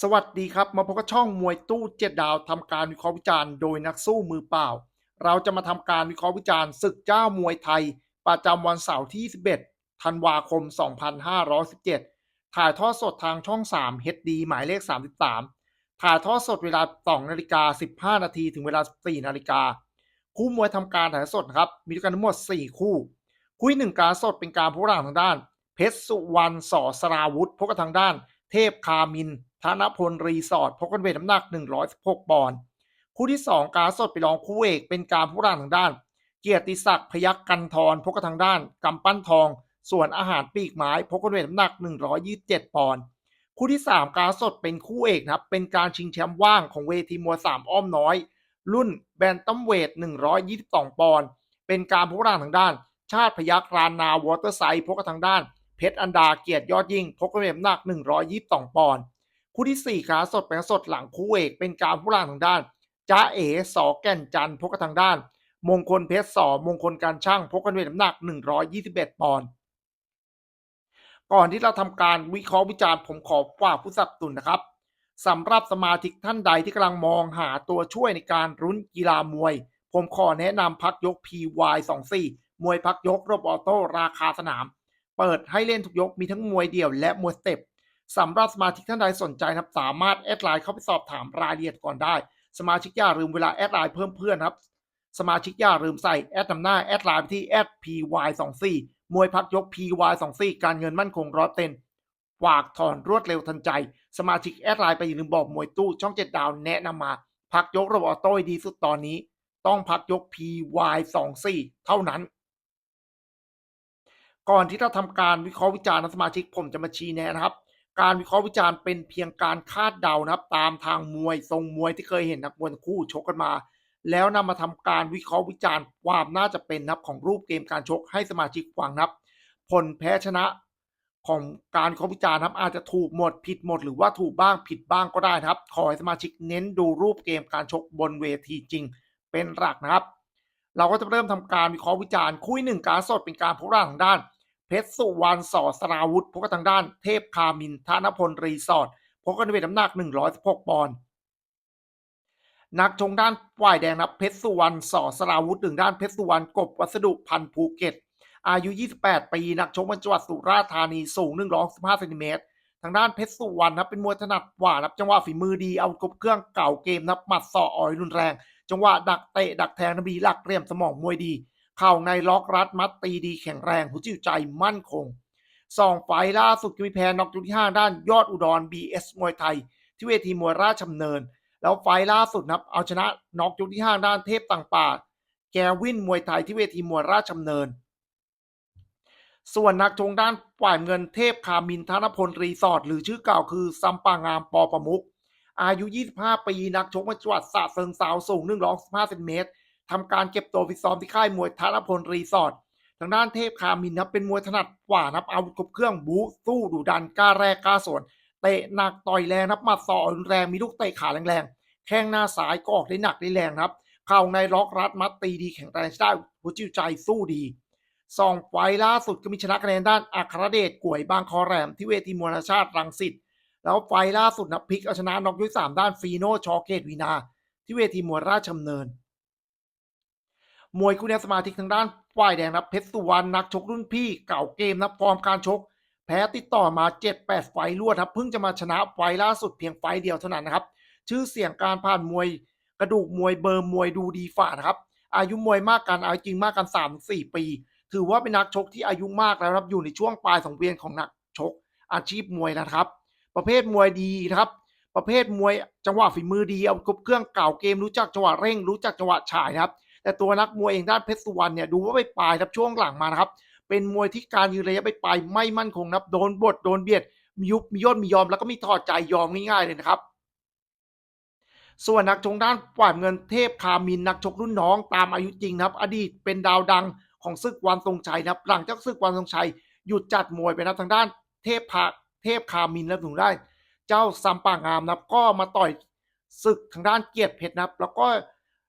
สวัสดีครับ มาพบกับช่องมวยตู้เจ็ดดาวทำการวิเคราะห์วิจารณ์โดยนักสู้มือเปล่า เราจะมาทำการวิเคราะห์วิจารณ์ศึกเจ้ามวยไทย ประจำวันเสาร์ที่ 11 ธันวาคม 2517 ถ่ายทอดสดทางช่อง 3 HD หมายเลข 33 ถ่ายทอดสดเวลา 2 นาฬิกา 15 นาทีถึงเวลา4นาฬิกา คู่มวยทำการถ่ายทอดสดครับ มีด้วยกันทั้งหมด 4 คู่ คู่หนึ่งการสดเป็นการพบกันทางด้าน เพชรสุวรรณสอสราวุธพบกันทางด้าน เทพคามิน ธนพลรีสอร์ทพบกันเวทน้ำหนัก 116 ปอนด์คู่ที่ 2 การสดไปรองคู่เอกเป็นการผู้ร่างทางด้าน เกียรติศักดิ์พยักกันทรพบกันทางด้านกำปั้นทอง ส่วนอาหารปีกไม้พบกันเวทน้ำหนัก 127 ปอนด์คู่ที่ 3 การสดเป็นคู่เอกนะครับเป็นการชิงแชมป์ว่างของเวทีมวย3อ้อมน้อย รุ่นแบนตัมเวท 122 ปอนด์เป็นการผู้ร่างทางด้าน ชาติพยักรานนาวอเตอร์ไซด์พบกันทางด้าน เพชรอันดาเกียรติยอดยิ่งพบกันเวทน้ำหนัก 122 ปอนด์ คู่ที่ 4ขาสดเป็นสดหลังคู่เอกเป็นการผู้ล่างทางด้านจ้าเอ๋สอแก่นจันพบกันทางด้าน มงคลเพชรสอมงคลการช่างพบกันเวทน้ำหนัก 121 ปอนด์ก่อนที่เราทำการวิเคราะห์วิจารณ์ผมขอฝากผู้สับสนุนนะครับสำหรับสมาชิกท่านใดที่กำลังมองหาตัวช่วยในการรุ้นกีฬามวย ผมขอแนะนำพักยก PY24 มวยพักยกรบออโต้ราคาสนาม เปิดให้เล่นทุกยกมีทั้งมวยเดี่ยวและมวยสเต็ป สำหรับสมาชิกท่านใดสนใจนะครับ สามารถแอดไลน์เข้าไปสอบถามรายละเอียดก่อนได้ สมาชิกอย่าลืมเวลาแอดไลน์เพิ่มเพื่อนครับ สมาชิกอย่าลืมใส่แอดนำหน้าแอดไลน์ไปที่แอด py24 มวยพักยก py24 การเงินมั่นคงร้อยเต็นฝากถอนรวดเร็วทันใจ สมาชิกแอดไลน์ไปอย่าลืมบอกมวยตู้ช่องเจ็ดดาวแนะนำมา พักยกระบบออโต้ดีสุดตอนนี้ ต้องพักยก py24 เท่านั้นก่อนที่จะทำการวิเคราะห์วิจารณ์สมาชิกผมจะมาชี้แนะนะครับ การวิเคราะห์วิจารณ์เป็นเพียงการคาดเดานะครับตามทางมวยทรงมวยที่เคยเห็นนักมวยคู่ชกกันมา แล้วนำมาทำการวิเคราะห์วิจารณ์ความน่าจะเป็นนับของรูปเกมการชกให้สมาชิกฟังนับ ผลแพ้ชนะของการวิเคราะห์วิจารณ์นะครับอาจจะถูกหมดผิดหมด หรือว่าถูกบ้างผิดบ้างก็ได้นะครับ ขอให้สมาชิกเน้นดูรูปเกมการชกบนเวทีจริง เป็นหลักนะครับ เราก็จะเริ่มทำการวิเคราะห์วิจารณ์คู่ที่หนึ่งการสดเป็นการพบร่างทางด้าน เพชรสุวรรณสอสราวุธพบกันทางด้านเทพคามินธนพลรีสอร์ทพบกันในเวทน้ำหนัก 116 ปอนด์นักชงด้านฝ่ายแดงนะเพชรสุวรรณสอสราวุธหนึ่งด้านเพชรสุวรรณกบวัสดุพันภูเก็ต อายุ 28 ปี นักชกมาจังหวัดสุราษฎร์ธานีสูง 115เซนติเมตรทางด้านเพชรสุวรรณนะเป็นมวยถนัดกว่านะจังหวะฝีมือดีเอาครบเครื่องเก่าเกมนับหมัดสออ่อยรุนแรง จังหวะดักเตะดักแทงนบีหลักเรียมสมองมวยดี เข่าในล็อกรัดมัดตีดีแข็งแรงหัวจิตใจมั่นคงสองไฟล่าสุดก็มีแพ้น็อกยกที่ห้าด้านยอดอุดร BS มวยไทย ที่เวทีมวยราชดำเนิน แล้วไฟล่าสุดนะครับเอาชนะน็อกยกที่ห้าด้านเทพต่างป่า แกวินมวยไทยที่เวทีมวยราชดำเนิน ส่วนนักชงด้านฝ่ายเงินเทพคามินธนพลรีสอร์ทหรือชื่อเก่าคือซัมปางามปอประมุกอายุ 25 ปี นักชกมาจังหวัดสระเซิงเซาสูง115เซนติเมตร ทำการเก็บตัวฟิตซ้อมที่ค่ายมวยธนพลรีสอร์ททางด้านเทพคามินนะเป็นมวยถนัดกว่านับอาวุธครบเครื่องบู๊สู้ดุดันกล้าแรกกล้าสวนเตะหนักต่อยแรงนับมัดศอรุนแรงมีลูกเตะขาแรงๆแข้งหน้าซ้ายก็ออกได้หนักได้แรงครับเข่าในล็อกรัดมัดตีดีแข็งแรงได้หัวจิตใจสู้ดีสองไฟล่าสุดก็มีชนะคะแนนด้านอัครเดชกวยบางคอแรมที่เวทีมวยชาติรังสิตแล้วไฟล่าสุดนะพิกเอาชนะน็อกยสามด้านฟีโนชอเกตวีนา ที่เวทีมวยราชดำเนิน มวยคู่นี้สมาธิทางด้านฝ่ายแดงนะเพชรสุวรรณนักชกรุ่นพี่เก่าเกมนะฟอร์มการชก แพ้ติดต่อมา 7-8 ไฟล์รวดครับเพิ่งจะมาชนะไฟล่าสุดเพียงไฟเดียวเท่านั้นนะครับ ชื่อเสียงการผ่านมวยกระดูกมวยเบอร์มวยดูดีฝ่านะครับ อายุมวยมากกันอายุจริงมากกัน 3-4 ปี ถือว่าเป็นนักชกที่อายุมากแล้วครับอยู่ในช่วงปลายสังเวียนของนักชก อาชีพมวยนะครับ ประเภทมวยดีนะครับประเภทมวยจังหวะฝีมือดีเอาครบเครื่องเก่าเกมรู้จักจังหวะเร่ง รู้จักจังหวะฉายนะครับ แต่ตัวนักมวยเองด้านเพชรสุวรรณเนี่ยดูว่าไปปลายครับช่วงหลังมานะครับเป็นมวยที่การยืนระยะไปปลายไม่มั่นคงนะครับโดนบดโดนเบียดมียุบมีย่นมียอมแล้วก็มีถอดใจยอมง่ายๆเลยนะครับ ส่วนนักชกด้านฝ่ายเงินเทพคามินนักชกรุ่นน้องตามอายุจริงนะครับ อดีตเป็นดาวดังของศึกวันทรงชัยนะครับ หลังจากศึกวันทรงชัยหยุดจัดมวยไปนะทางด้านเทพพาเทพคามินแล้วถึงได้ เจ้าซัมปางามนะครับก็มาต่อยศึกทางด้านเกียรติเพชรนะครับ แล้วก็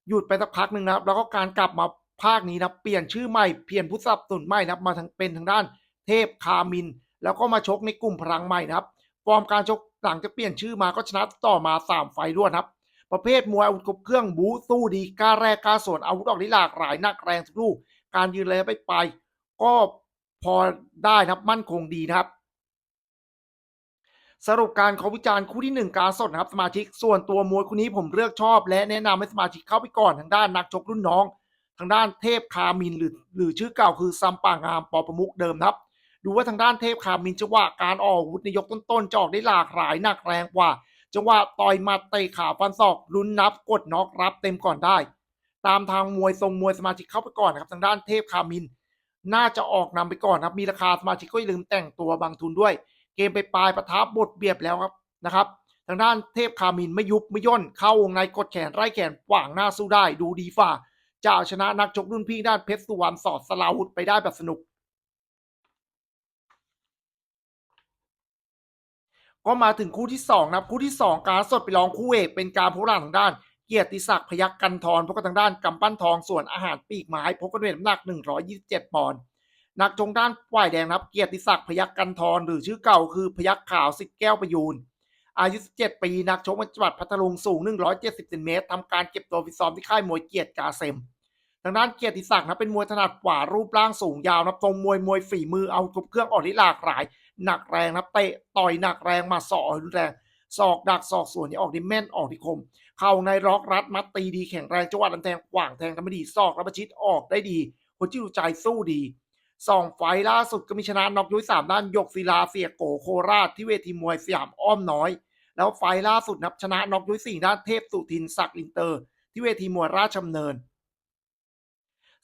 หยุดไปสักพักหนึ่งนะครับ แล้วก็การกลับมาภาคนี้นะเปลี่ยนชื่อใหม่เปลี่ยนผู้สนับสนุนใหม่นะครับ มาทางเป็นทางด้านเทพคามิน แล้วก็มาชกในกลุ่มพลังใหม่นะครับ ฟอร์มการชกหลังจากเปลี่ยนชื่อมาก็ชนะต่อมา3ไฟรวดครับ ประเภทมวยอาวุธครบเครื่องบูสู้ดีกล้าแรกกล้าสวนอาวุธออกได้หลากหลายนักแรงทุกลูกการยืนระยะไปไปก็พอได้นะครับมั่นคงดีนะครับ สรุปการเขอวิจารณ์คู่ที่ 1 การสดนะครับสมาชิกส่วนตัวมวยคู่นี้ผมเลือกชอบ และแนะนำให้สมาชิกเข้าไปก่อนทางด้านนักชกรุ่นน้อง ทางด้านเทพคามินหรือหรือชื่อเก่าคือซัมป่างามปอประมุกเดิมครับ ดูว่าทางด้านเทพคามินจังหวะการออกอาวุธในยกต้นๆจะออกได้หลากหลายหนักแรงกว่าจังหวะต่อยมัดเตะขาฟันศอกลุ้นนับกดน็อกรับเต็มก่อนได้ ตามทางมวยทรงมวยสมาชิกเข้าไปก่อนนะครับทางด้านเทพคามิน น่าจะออกนำไปก่อนครับมีราคาสมาชิกก็อย่าลืมแต่งตัวบางทุนด้วย เกมไปปลายประทับบทเบียบแล้วครับนะครับ ทางด้านเทพคามินไม่ยุบไม่ย่น เข้าวงในกดแขนไล่แขนขวางหน้าสู้ได้ ดูดีฝ่าจะเอาชนะนักชกรุ่นพี่ด้านเพชรสุวรรณสอดสลาวุธไปได้แบบสนุก ก็มาถึงคู่ที่สองนะครับคู่ที่สองการสดไปรองคู่เอกเป็นการพบหลังทางด้านเกียรติศักดิ์พยักกันทรพบกับทางด้านกำปั้นทองส่วนอาหารปีกไม้พบกันด้วยน้ำหนัก 127ปอนด์ นักจงด้านฝ่ายแดงครับเกียรติศักดิ์พยักกันทรหรือชื่อเก่าคือพยักขาวสิทธิ์แก้วประยูนอายุ 17 ปี นักชกจังหวัดพัทลุงสูง 170เซนติเมตรทำการเก็บตัวฟิตซ้อมที่ค่ายมวยเกียรติกาเซมทางด้านเกียรติศักดิ์นะเป็นมวยถนัดขวารูปร่างสูงยาวนะตรงมวยมวยฝีมือเอาทุบเครื่องออกได้หลากหลาย หนักแรงนะเตะต่อยหนักแรงมาสอกรุนแรงศอกดักศอกสวนนี่ออกที่แม่นออกที่คม เข้าในล็อกรัดมัดตีดีแข็งแรงจังหวะดันแทงขวางแทงทำไม่ดีศอกรับประชิดออกได้ดีคนที่ดูใจสู้ดี สองไฟล่าสุดก็มีชนะน็อกยุ้ยสามด้านยกศิลาเสียโกโคราชที่เวทีมวยสยามอ้อมน้อย แล้วไฟล่าสุดนับชนะน็อกยุ้ยสี่ด้านเทพสุทินศักดิ์อินเตอร์ ที่เวทีมวยราชดำเนิน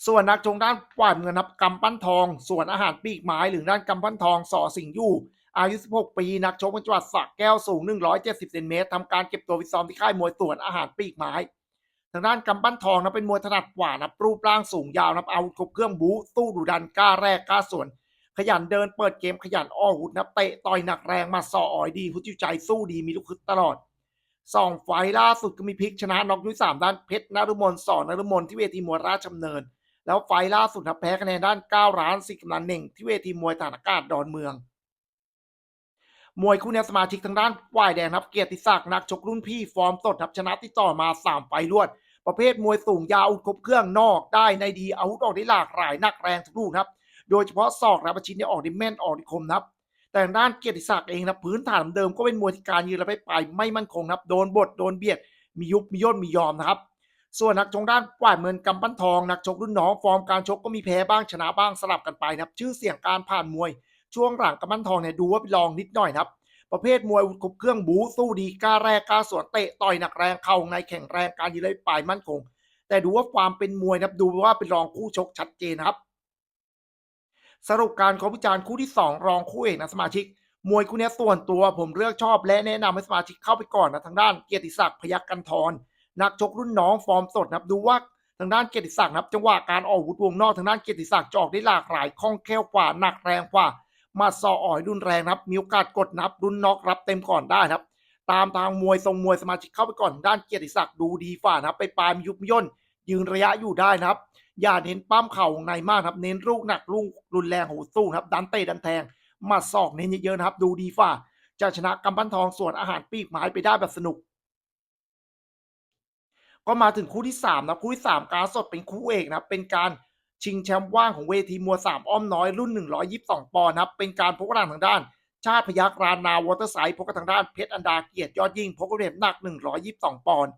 ส่วนนักจงด้านกวาดเงินนับกำปั้นทอง ส่วนอาหารปีกไม้หรือด้านกำปั้นทองสอสิงยู่อายุ 16 ปี นักชกจังหวัดสระแก้วสูง 170เซนเมตรทำการเก็บตัวฟิซ้อมที่ค่ายมวยส่วนอาหารปีกไม้ ทางด้านกำปั้นทองนะเป็นมวยถนัดกว่านะรูปร่างสูงยาวนะอาวุธครบเครื่องบู๊สู้ดุดันกล้าแรกกล้าสวน ขยันเดินเปิดเกมขยันอ้ออาวุธนะเตะต่อยหนักแรงมาสออ่อยดีผู้จิใจสู้ดีมีลูกคึดตลอดสองไฟล่าสุดก็มีพลิกชนะน็อกด้วยสามด้านเพชรนฤมลสอนนฤมลที่เวทีมวยราชดำเนิน แล้วไฟล่าสุดนะแพ้คะแนนด้าน9ร้านสิกำนันเน่งที่เวทีมวยฐานอากาศดอนเมือง มวยคู่นี้สมาชิกทางด้านฝ่ายแดงครับ เกียรติศักดิ์นักชกรุ่นพี่ฟอร์มสดครับชนะติดต่อมา3ไฟรวด ประเภทมวยสูงยาวอาวุธครบเครื่องนอกได้ในดีอาวุธออกได้หลากหลายนักแรงทุกลูกครับ โดยเฉพาะศอกและประชิดเนี่ยออกได้แม่นออกได้คมครับ แต่ทางด้านเกียรติศักดิ์เองนะพื้นฐานเดิมก็เป็นมวยที่การยืนและไปไปไม่มั่นคงครับโดนบดโดนเบียดมียุบมีย่นมียอมนะครับส่วนนักชกด้านกวาดเมือนกำปั้นทองนักชกรุ่นน้องฟอร์มการชกก็มีแพ้บ้างชนะบ้างสลับกันไปนะครับ ชื่อเสียงการผ่านมวย ช่วงหลังกำปั้นทองเนี่ยดูว่าเป็นรองนิดหน่อยนะครับประเภทมวยครบเครื่องบูสู้ดีกล้าแรกกล้าสวนเตะต่อยหนักแรงเข่าในแข็งแรงการยืนเลยปลายมั่นคง แต่ดูว่าความเป็นมวยนะครับดูว่าเป็นรองคู่ชกชัดเจนนะครับ สรุปการขอวิจารณ์คู่ที่ 2 รองคู่เอกนะสมาชิก มวยคู่นี้ส่วนตัวผมเลือกชอบและแนะนำให้สมาชิกเข้าไปก่อนนะทางด้านเกียรติศักดิ์พยักกันทรนักชกรุ่นน้องฟอร์มสดนะครับดูว่าทางด้านเกียรติศักดิ์นะครับจังหวะการออกวุธวงนอกทางด้านเกียรติศักดิ์จะออกได้หลากหลายคล่องแคล่วกว่าหนักแรงกว่า มาซออ่อยรุนแรงครับ มีโอกาสกดนับรุนน็อกรับเต็มก่อนได้ครับ ตามทางมวยทรงมวยสมาชิกเข้าไปก่อนด้านเกียรติศักดิ์ดูดีฝ่านะครับ ไปปลายมียุบย่นยืนระยะอยู่ได้นะครับ อย่าเน้นปั้มเข่าวงในมากครับ เน้นลูกหนักลูกรุนแรงโหดสู้ครับ ดันเตะดันแทงมาศอกเน้นเยอะๆนะครับ ดูดีฝ่าจะชนะกำปั้นทองส่วนอาหารปีกไม้ไปได้แบบสนุกก็มาถึงคู่ที่3นะคู่ที่3การสดเป็นคู่เอกนะเป็นการ ชิงแชมป์ว่างของเวทีมวย3อ้อมน้อยรุ่น 122 ปอนด์นะครับ เป็นการพบกันทางด้าน ชาติพยักรานาวอเตอร์ไซด์พบกันทางด้านเพชรอันดาเกียรติยอดยิ่งพบกันเนหนัก 122 ปอนด์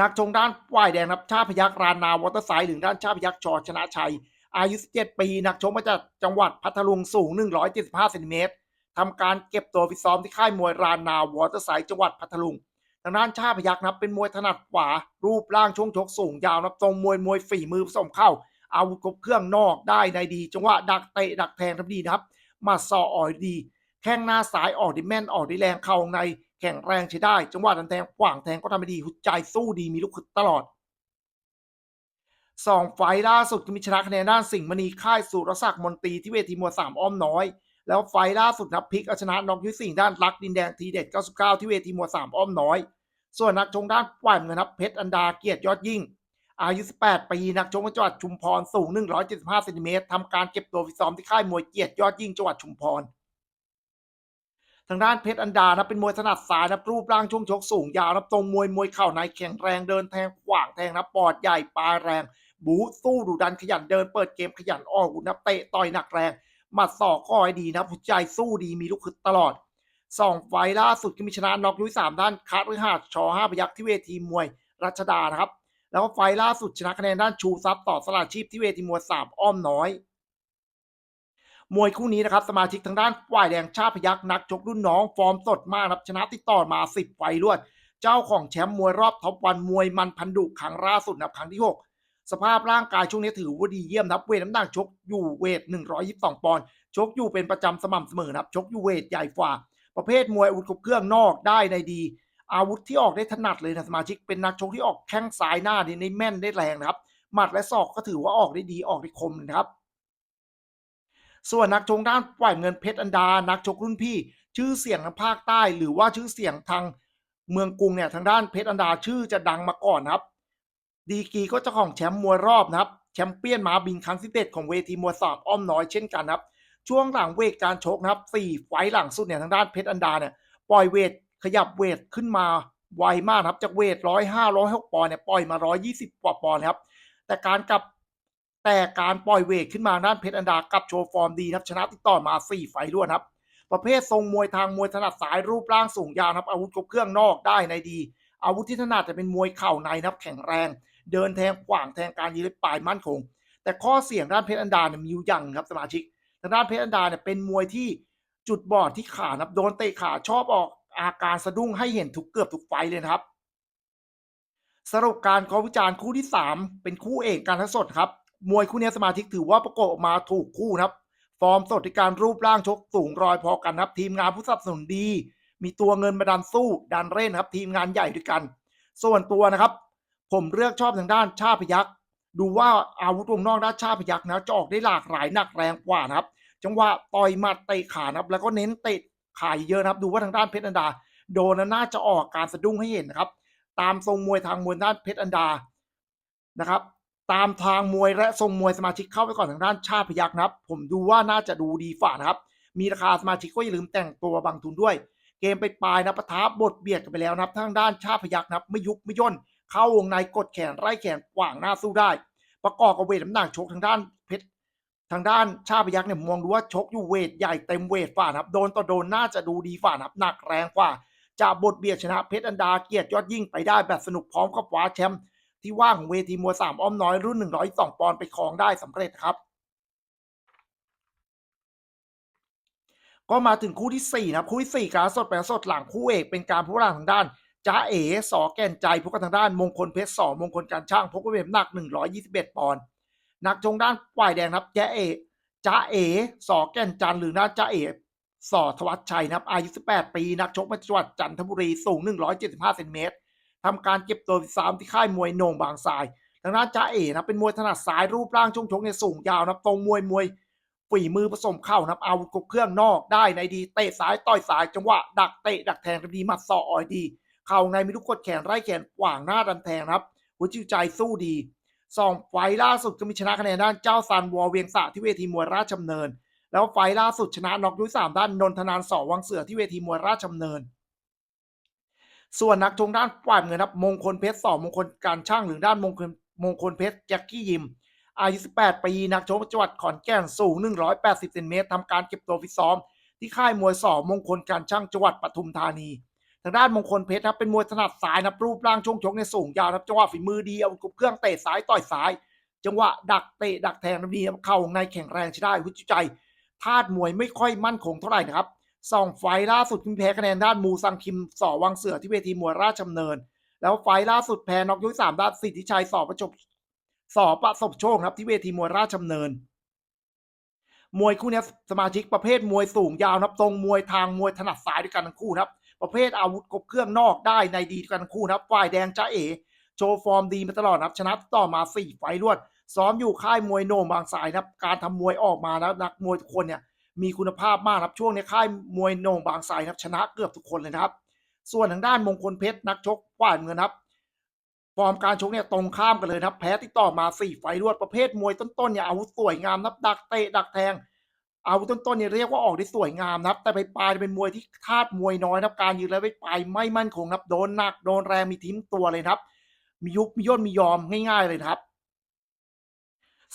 นักชงด้านฝ่ายแดงนับชาติพยักรานาวอเตอร์ไซด์หรือด้านชาติพยักชอชนะชัย อายุ 17 ปี นักชกมาจากจังหวัดพัทลุงสูง 175เซนติเมตรทำการเก็บตัวฟิตซ้อมที่ค่ายมวยรานาวอเตอร์ไซด์จังหวัดพัทลุง ทางด้านชาพยักนับเป็นมวยถนัดขวา รูปร่างช่วงชกสูงยาวนับทรงมวยมวยฝีมือผสมเข้า อาวุธครบเครื่องนอกได้ในดี จังหวะดักเตะดักแทงทำดีนะครับมาซออ่อยดี แข้งหน้าซ้ายออกด้แม่นออกด้แรงเข้าในแข็งแรงใช้ได้ จังหวะดันแทงขวางแทงก็ทำได้ดีหุดใจสู้ดีมีลูกขึดตลอดสองไฟล์ล่าสุดก็มีชนะคะแนนด้านสิงห์มณีค่ายสุรศักดิ์มนตรีที่เวทีมวยสามอ้อมน้อย แล้วไฟล่าสุดนับพลิกเอาชนะน็อกยุทธสิงด้านรักดินแดงทีเด็ด 99 ที่เวทีมวยสามอ้อมน้อย ส่วนนักชงด้านฝ่ายเงินนับเพชรอันดาเกียรติยอดยิ่ง อายุ 18 ปีนักชกจังหวัดชุมพรสูง 175เซนติเมตรทำการเก็บตัวฟิตซ้อมที่ค่ายมวยเกียรติยอดยิ่งจังหวัดชุมพรทางด้านเพชรอันดานะเป็นมวยถนัดซ้ายนะรูปร่างช่วงชกสูงยาวนะตรงมวยมวยเข่าในแข็งแรงเดินแทงขวางแทงนะปอดใหญ่ปลายแรง บูสู้ดุดันขยันเดินเปิดเกมขยันออกอาวุธนะเตะต่อยหนักแรง หมัดศอกก็ให้ดีนะหัวใจสู้ดีมีลูกคึดตลอดสองไฟล์ล่าสุดก็มีชนะน็อกยุ้ยสามด้านคัดหรือหาดชอห้าพยักที่เวทีมวยรัชดานะครับ แล้วก็ไฟล์ล่าสุดชนะคะแนนด้านชูซับต่อสลาชีพที่เวทีมวยสามอ้อมน้อย มวยคู่นี้นะครับ สมาชิกทางด้านฝ่ายแดงชาพยักนักชกรุ่นน้องฟอร์มสดมากครับชนะติดต่อมา10ไฟล์รวด เจ้าของแชมป์มวยรอบท็อปวันมวยมันพันดุครั้งล่าสุดนะครับครั้งที่6 สภาพร่างกายช่วงนี้ถือว่าดีเยี่ยมครับเวทน้ำหนักชกอยู่เวท 122 ปอนด์ชกอยู่เป็นประจำสม่ำเสมอครับชกอยู่เวทใหญ่กว่า ประเภทมวยอาวุธครบเครื่องนอกได้ในดี อาวุธที่ออกได้ถนัดเลยนะสมาชิกเป็นนักชกที่ออกแข้งซ้ายหน้าดีในแม่นได้แรงนะครับหมัดและศอกก็ถือว่าออกได้ดีออกได้คมนะครับส่วนนักชกด้านฝ่ายเงินเพชรอันดา นักชกรุ่นพี่ ชื่อเสียงทางภาคใต้ หรือว่าชื่อเสียงทางเมืองกรุงเนี่ยทางด้านเพชรอันดาชื่อจะดังมาก่อนครับ ดีกีก็เจ้าของแชมป์มวยรอบนะครับแชมเปี้ยนมาบินครั้งที่เจ็ดของเวทีมวยสามอ้อมน้อยเช่นกันครับ ช่วงหลังเวทการชกนะครับสี่ไฟหลังสุดเนี่ยทางด้านเพชรอันดาเนี่ยปล่อยเวทขยับเวทขึ้นมาไวมากครับจากเวทร้อยห้าร้อยหกปอนด์เนี่ยปล่อยมาร้อยยี่สิบกว่าปอนด์ครับแต่การกลับแต่การปล่อยเวทขึ้นมาด้านเพชรอันดากลับโชว์ฟอร์มดีนะครับชนะติดต่อมา4ไฟรวดครับ ประเภททรงมวยทางมวยถนัดสายรูปร่างสูงยาวนะครับอาวุธครบเครื่องนอกได้ในดี อาวุธที่ถนัดจะเป็นมวยเข่าในนะครับแข็งแรง เดินแทงขวางแทงการยืนปลายมั่นคง แต่ข้อเสี่ยงด้านเพชรอันดาเนี่ยมีอยู่อย่างครับสมาชิกทางด้านเพชรอันดาเนี่ยเป็นมวยที่จุดบอดที่ขานะครับโดนเตะขาชอบออกอาการสะดุ้งให้เห็นทุกเกือบทุกไฟเลยครับ สรุปการขอวิจารณ์คู่ที่ 3 เป็นคู่เอกการทั้งสดครับ มวยคู่นี้สมาชิกถือว่าประกบออกมาถูกคู่ครับ ฟอร์มสดในการรูปร่างชกสูงรอยพอกันครับ ทีมงานผู้สนับสนุนดี มีตัวเงินมาดันสู้ดันเร่นครับ ทีมงานใหญ่ด้วยกัน ส่วนตัวนะครับ ผมเลือกชอบทางด้านชาพยักษ์ดูว่าอาวุธวงนอกด้านชาพยักษ์นะจะออกได้หลากหลายหนักแรงกว่านะครับ จังหวะต่อยหมัดเตะขานะครับแล้วก็เน้นเตะขาเยอะนะครับ ดูว่าทางด้านเพชรอันดา โดนน่าจะออกการสะดุ้งให้เห็นนะครับ ตามทรงมวยทางมวยด้านเพชรอันดานะครับ ตามทางมวยและทรงมวยสมาชิกเข้าไปก่อนทางด้านชาพยักษ์นะครับ ผมดูว่าน่าจะดูดีฝ่านะครับ มีราคาสมาชิกก็อย่าลืมแต่งตัวบางทุนด้วย เกมไปปลายนะปะทะบทเบียดกันไปแล้วนะครับ ทางด้านชาพยักษ์นะครับไม่ยุบไม่ย่น เข้าวงในกดแขนไล่แขนขวางหน้าสู้ได้ ประกอบกับเวทน้ำหนักชกทางด้านเพชรทางด้านชาติพยักษ์เนี่ยมองดูว่าชกอยู่เวทใหญ่เต็มเวทฝ่านับโดนต่อโดนน่าจะดูดีฝ่านับหนักแรงกว่าจะบทเบียดชนะเพชรอันดาเกียรติยอดยิ่งไปได้แบบสนุกพร้อมกับคว้าแชมป์ที่ว่างของเวทีมวยสามอ้อมน้อยรุ่น 102 ปอนด์ไปครองได้สำเร็จครับ ก็มาถึงคู่ที่ 4 นะคู่ที่4การสดแปลสดหลังคู่เอกเป็นการพูดทางด้าน จ้าเอ๋สอแก่นใจพบกันทางด้านมงคลเพชรสอมงคลการช่างพบกันเป็นน้ำหนัก 121 ปอนด์นักจงด้านฝ่ายแดงครับจ้าเอ๋จ้าเอ๋สอแก่นจันทร์หรือน้าจ้าเอ๋สอทวัชชัยนะครับอายุ 18 ปี นักชกมาจังหวัดจันทบุรีสูง 175เซนติเมตรทำการเก็บตัวสามที่ค่ายมวยโหน่งบางทรายทางด้านจ้าเอ๋นะเป็นมวยถนัดซ้ายรูปร่างช่วงชกเนี่ยสูงยาวนะตรงมวยมวยฝีมือผสมเข้านะครับอาวุธครบเครื่องนอกได้ในดีเตะซ้ายต่อยซ้ายจังหวะดักเตะดักแทงดีมัดศออ่อยดี เข่าในมีลูกกดแขนไล่แขนขวางหน้าดันแทงครับหัวจิตใจสู้ดีสองไฟล่าสุดก็มีชนะคะแนนด้านเจ้าซันวอเวียงสะที่เวทีมวยราชดำเนิน แล้วไฟล่าสุดชนะน็อกด้วยสามด้านนนทนานสอวังเสือที่เวทีมวยราชดำเนิน ส่วนนักชงด้านฝ่ายเงินครับมงคลเพชรสอมงคลการช่างหรือด้านมงคลมงคลเพชรแจ็คกี้ยิม อายุ 18 ปี นักชกจังหวัดขอนแก่นสูง 180เซนเมตรทำการเก็บตัวฟิตซ้อม ที่ค่ายมวยสอมงคลการช่างจังหวัดปทุมธานี ทางด้านมงคลเพชรครับเป็นมวยถนัดซ้ายนะรูปร่างช่วงชกในยสูงยาวนะจังหวะฝีมือดีเอาเครื่องเตะซ้ายต่อยซ้าย จังหวะดักเตะดักแทงดีเข่าในแข็งแรงใช้ได้หัวจิใจธาตุมวยไม่ค่อยมั่นคงเท่าไหร่นะครับสองไฟล่าสุดคุณแพ้คะแนนด้านมูซังคิมสอวังเสือที่เวทีมวยราชดำเนิน แล้วไฟล่าสุดแพ้น็อกยกสามด้านสิทธิชัยสอประจบสอประสบโชคครับที่เวทีมวยราชดำเนิน มวยคู่นี้สมาชิกประเภทมวยสูงยาวนับตรงมวยทางมวยถนัดซ้ายด้วยกันทั้งคู่ครับ ประเภทอาวุธครบเครื่องนอกได้ในดีกันคู่นะครับฝ่ายแดงจ้าเอโชว์ฟอร์มดีมาตลอดนะครับชนะต่อมาสี่ไฟล์รวด ซ้อมอยู่ค่ายมวยโหนมบางสายนะครับการทำมวยออกมาแล้วนักมวยทุกคนเนี่ยมีคุณภาพมากครับช่วงนี้ค่ายมวยโหนงบางสายนะครับชนะเกือบทุกคนเลยนะครับ ส่วนทางด้านมงคลเพชรนักชกฝ่ายเงินครับฟอร์มการชกเนี่ยตรงข้ามกันเลยนะครับแพ้ติดต่อมาสี่ไฟล์รวดประเภทมวยต้นๆเนี่ยอาวุธสวยงามนับดักเตะดักแทง อาวุธต้นๆเนี่ยเรียกว่าออกได้สวยงามนะครับ แต่ไปปลายเป็นมวยที่ธาตุมวยน้อยนะครับการยืนระยะปลายไม่มั่นคงนะครับโดนหนักโดนแรงมีทิ้มตัวเลยนะครับ มียุบมีย่นมียอมง่าย ๆเลยครับ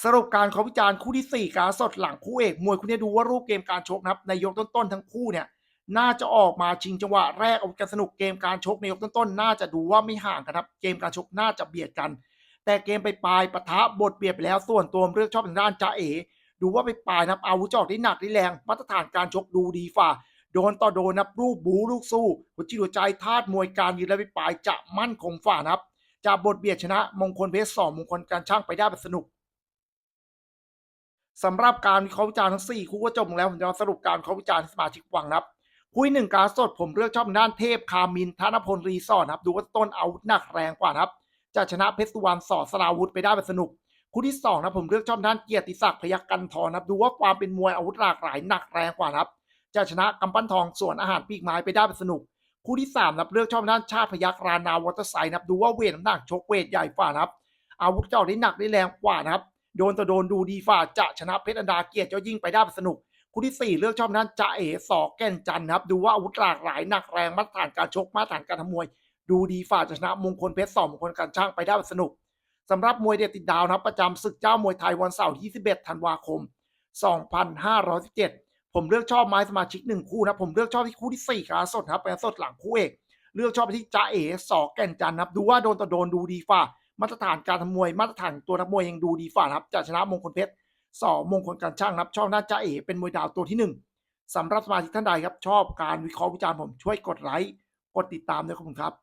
สรุปการเขาวิจารณ์คู่ที่ 4 การสดหลังคู่เอกมวยคู่นี้ดูว่ารูปเกมการชกนะครับในยกต้นๆทั้งคู่เนี่ย น่าจะออกมาชิงจังหวะแรกเอากันสนุกเกมการชกในยกต้นๆน่าจะดูว่าไม่ห่างกันครับ เกมการชกน่าจะเบียดกัน แต่เกมไปปลายปะทะบทเบียดไปแล้วส่วนตัวเลือกชอบทางด้านจ่าเอ ดูว่าไปปลายนับอาวุธจอกได้หนักได้แรง มาตรฐานการชกดูดีฝ่า โดนต่อโดนนับรูปบูลูกสู้หัวจิตหัวใจธาตุมวยการยืนและไปปลายจะมั่นคงฝ่านะครับจะบทเบียดชนะมงคลเพชรสองมงคลการช่างไปได้แบบสนุกสำหรับการวิเคราะห์วิจารณ์ทั้ง 4 คู่ก็จบลงแล้วผมจะสรุปการวิเคราะห์วิจารณ์ให้สมาชิกฟังนะครับคู่หนึ่งการสดผมเลือกชอบด้านเทพคามินธนพลรีสอร์ทนะครับ ดูว่าต้นอาวุธหนักแรงกว่านะครับ จะชนะเพชรสุวรรณสอสราวุธไปได้แบบสนุก คู่ที่สองนะผมเลือกชอบด้านเกียรติศักดิ์พยัคฆ์กันทรนะครับดูว่าความเป็นมวยอาวุธหลากหลายหนักแรงกว่านะครับจะชนะกำปั้นทองส่วนอาหารปีกไม้ไปได้แบบสนุก คู่ที่สามนะครับเลือกชอบด้านชาติพยัคฆ์รานาวอเตอร์ไซน์นะครับดูว่าเวทน้ำหนักชกเวทใหญ่ฝ่านะครับ อาวุธเจ้าได้หนักได้แรงกว่านะครับ โดนต่อโดนดูดีฝ่าจะชนะเพชรอันดาเกียรติเจ้ายิ่งไปได้แบบสนุก คู่ที่สี่เลือกชอบด้านจ่าเอ๋สอกแก่นจันทร์นะครับดูว่าอาวุธหลากหลายหนักแรงมาตรฐานการชกมาตรฐานการทำมวย ดูดีฝ่าจะชนะมงคลเพชรสองมงคลการช่างไปได้แบบสนุก สำหรับมวยเด็ดติดดาวนะครับประจำศึกเจ้ามวยไทยวันเสาร์ที่21ธันวาคม 2517 ผมเลือกชอบไม้สมาชิกหนึ่งคู่นะผมเลือกชอบที่คู่ที่4กาสดนะครับเป็นสดหลังคู่เอกเลือกชอบไปที่จ่าเอ๋สอแก่นจันนะครับ ดูว่าโดนต่อโดนดูดีฝ่า มาตรฐานการทำมวยมาตรฐานตัวนักมวยยังดูดีฝ่านะครับจะชนะมงคลเพชรสอมงคลการช่างนะครับ ชอบหน้าจ่าเอ๋เป็นมวยดาวตัวที่หนึ่งสำหรับสมาชิกท่านใดครับ ชอบการวิเคราะห์วิจารณ์ผมช่วยกดไลค์กดติดตามด้วยขอบคุณครับ